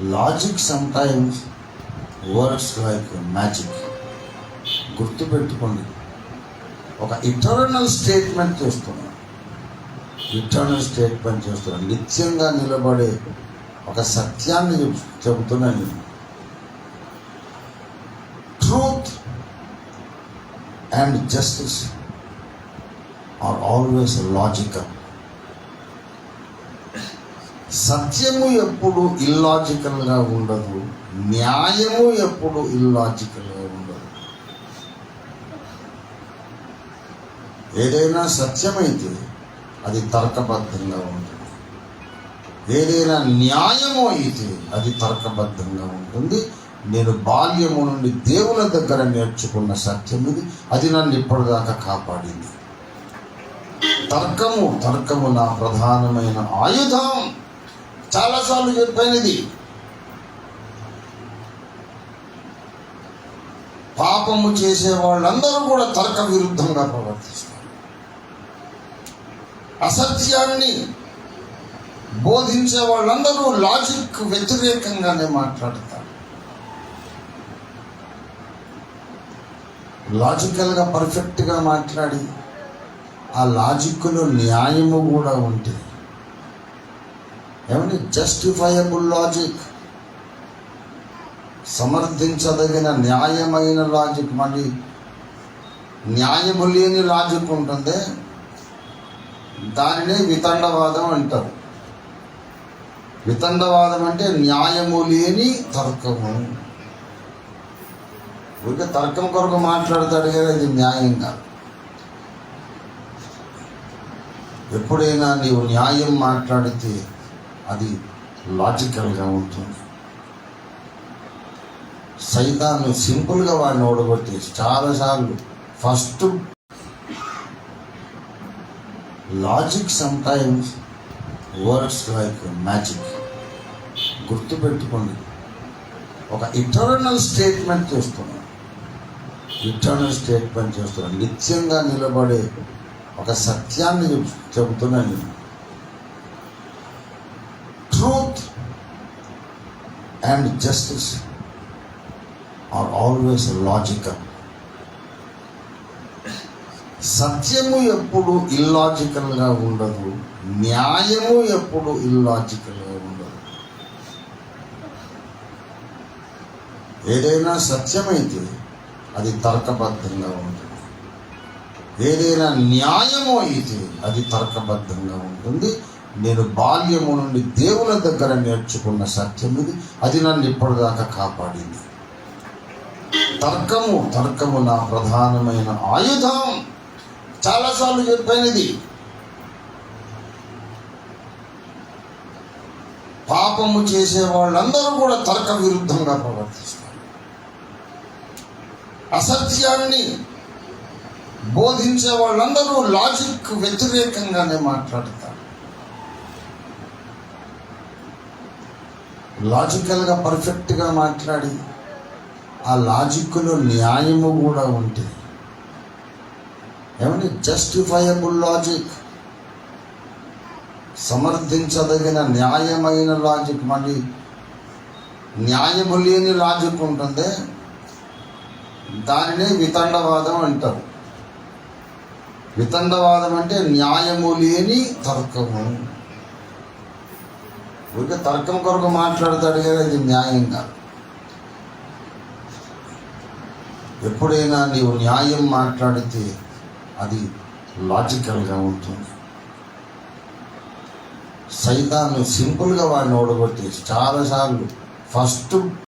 Logic sometimes works like magic గుర్తుపెట్టుకోండి. ఒక eternal statement చేస్తున్నాం. ఇటర్నల్ స్టేట్మెంట్ చేస్తున్నాం. నిత్యంగా నిలబడే ఒక సత్యాన్ని చెబుతున్నాను నేను. Truth and justice are always logical సత్యము ఎప్పుడు ఇల్లాజికల్గా ఉండదు న్యాయము ఎప్పుడు ఇల్లాజికల్గా ఉండదు. ఏదైనా సత్యమైతే అది తర్కబద్ధంగా ఉంటుంది. ఏదైనా న్యాయము అయితే అది తర్కబద్ధంగా ఉంటుంది. నేను బాల్యము నుండి దేవుని దగ్గర నేర్చుకున్న సత్యం ఇది. అది నన్ను ఇప్పటిదాకా కాపాడింది. తర్కము తర్కము నా ప్రధానమైన ఆయుధం. చాలాసార్లు చెప్పినది. పాపము చేసే వాళ్ళందరూ కూడా తర్క విరుద్ధంగా ప్రవర్తిస్తారు. అసత్యాన్ని బోధించే వాళ్ళందరూ లాజిక్ వ్యతిరేకంగానే మాట్లాడతారు. లాజికల్గా పర్ఫెక్ట్గా మాట్లాడి ఆ లాజిక్లో న్యాయము కూడా ఉంటుంది ఏమంటే జస్టిఫైయబుల్ లాజిక్ సమర్థించదగిన న్యాయమైన లాజిక్ మళ్ళీ. న్యాయము లేని లాజిక్ ఉంటుంది. దానినే వితండవాదం అంటారు. వితండవాదం అంటే న్యాయము లేని తర్కము. ఊరికే తర్కం కొరకు మాట్లాడతాడు కదా ఇది న్యాయం కాదు. ఎప్పుడైనా నీవు న్యాయం మాట్లాడితే అది లాజికల్గా ఉంటుంది. సైతాన్ని సింపుల్గా వాడిని ఓడగొట్టి చాలాసార్లు first logic sometimes works like magic గుర్తుపెట్టుకోండి. ఒక ఇటర్నల్ స్టేట్మెంట్ చేస్తున్నాం ఇటర్నల్ స్టేట్మెంట్ చేస్తున్నాం నిత్యంగా నిలబడే ఒక సత్యాన్ని చెబుతున్నాను నేను truth and justice are always logical సత్యము ఎప్పుడు ఇల్లాజికల్గా ఉండదు న్యాయము ఎప్పుడు ఇల్లాజికల్గా ఉండదు. ఏదైనా సత్యమైతే అది తర్కబద్ధంగా ఉంటుంది. ఏదైనా న్యాయము అయితే అది తర్కబద్ధంగా ఉంటుంది. నేను బాల్యము నుండి దేవుని దగ్గర నేర్చుకున్న సత్యం ఇది. అది నన్ను ఇప్పటిదాకా కాపాడింది. తర్కము తర్కము నా ప్రధానమైన ఆయుధం. చాలాసార్లు చెప్పినది. పాపము చేసే వాళ్ళందరూ కూడా తర్క విరుద్ధంగా ప్రవర్తిస్తారు. అసత్యాన్ని బోధించే వాళ్ళందరూ లాజిక్ వ్యతిరేకంగానే మాట్లాడతారు. లాజికల్గా పర్ఫెక్ట్గా మాట్లాడి ఆ లాజిక్లో న్యాయము కూడా ఉంటుంది ఏమంటే జస్టిఫైయబుల్ లాజిక్? సమర్థించదగిన న్యాయమైన లాజిక్ మళ్ళీ న్యాయము లేని లాజిక్ ఉంటుంది? దానినే వితండవాదం అంటారు. వితండవాదం అంటే న్యాయము లేని తర్కము. ఊరికే తర్కం కొరకు మాట్లాడతాడు కదా ఇది న్యాయం కాదు. ఎప్పుడైనా నీవు న్యాయం మాట్లాడితే అది లాజికల్గా ఉంటుంది. సైతాన్ని సింపుల్గా వాడిని ఓడగొట్టేసి చాలాసార్లు ఫస్ట్